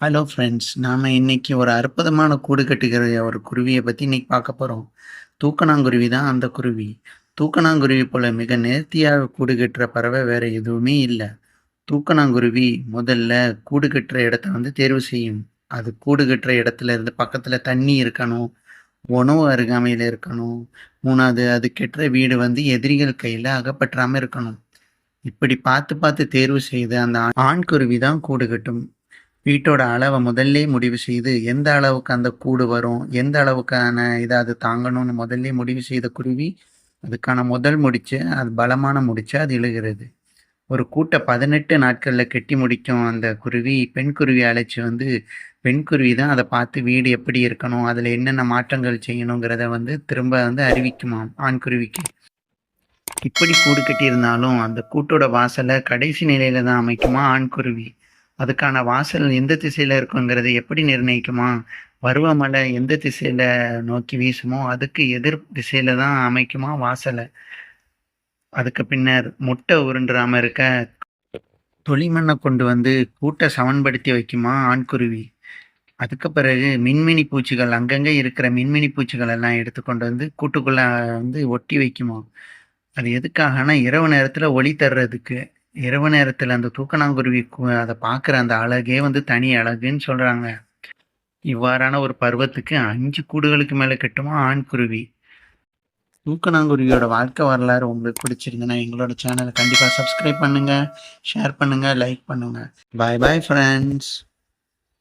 Hello friends நாம் இன்னைக்கு ஒரு அற்புதமான கூடு கட்டுகிற ஒரு குருவியை பற்றி இன்னைக்கு பார்க்க போகிறோம் தூக்கணாங்குருவி தான் அந்த குருவி. தூக்கணாங்குருவி போல் மிக நேர்த்தியாக கூடு கட்டுற பறவை வேறு எதுவுமே இல்லை. தூக்கணாங்குருவி முதல்ல கூடு கட்டுற இடத்த வந்து தேர்வு செய்யும். அது கூடு கட்டுற இடத்துல இருந்து பக்கத்தில் தண்ணி இருக்கணும் உணவு அருகாமையில் இருக்கணும். மூணாவது அது கெட்டுற வீடு வந்து எதிரிகள் கையில் அகப்பற்றாமல் இருக்கணும். இப்படி பார்த்து பார்த்து தேர்வு செய்து அந்த ஆண் குருவி தான் கூடு கட்டும் வீட்டோட அளவை முதல்ல முடிவு செய்து எந்த அளவுக்கு அந்த கூடு வரும் எந்த அளவுக்கான இதை அது தாங்கணும்னு முதல்ல முடிவு செய்த குருவி அதுக்கான முதல் முடிச்சு அது பலமான முடிச்சு அது இழுகிறது. ஒரு கூட்டை பதினெட்டு நாட்களில் கெட்டி முடிக்கும் அந்த குருவி பெண் குருவி அழைச்சி வந்து பெண் குருவி தான் அதை பார்த்து வீடு எப்படி இருக்கணும் அதில் என்னென்ன மாற்றங்கள் செய்யணுங்கிறத வந்து திரும்ப வந்து அறிவிக்குமாம் ஆண் குருவிக்கு. இப்படி கூடு கட்டியிருந்தாலும் அந்த கூட்டோட வாசலை கடைசி நிலையில தான் அமைக்குமா ஆண் குருவி? அதுக்கான வாசல் எந்த திசையில இருக்குங்கிறது எப்படி நிர்ணயிக்குமா? பருவமழை எந்த திசையில நோக்கி வீசுமோ அதுக்கு எதிர் திசையில தான் அமைக்குமா வாசலை? அதுக்கு பின்னர் முட்டை உருண்டுறாம இருக்க தொளிமண்ணை கொண்டு வந்து கூட்டை சமன்படுத்தி வைக்குமா ஆண்குருவி? அதுக்கு பிறகு மின்மினி பூச்சிகள் அங்கங்கே இருக்கிற மின்மினி பூச்சிகள் எல்லாம் எடுத்துக்கொண்டு வந்து கூட்டுக்குள்ள வந்து ஒட்டி வைக்குமா? அது எதுக்காகனா இரவு நேரத்தில் ஒளி தர்றதுக்கு. இரவு நேரத்தில் அந்த தூக்கணாங்குருவி அதை பார்க்குற அந்த அழகே வந்து தனி அழகுன்னு சொல்கிறாங்க இவ்வாறான ஒரு பருவத்துக்கு அஞ்சு கூடுகளுக்கு மேலே கட்டுமா ஆண் குருவி. தூக்கணாங்குருவியோட வாழ்க்கை வரலாறு உங்களுக்கு பிடிச்சிருந்ததுன்னா எங்களோட சேனலை கண்டிப்பாக சப்ஸ்கிரைப் பண்ணுங்கள் ஷேர் பண்ணுங்கள் லைக் பண்ணுங்கள் பாய் பாய் ஃப்ரெண்ட்ஸ்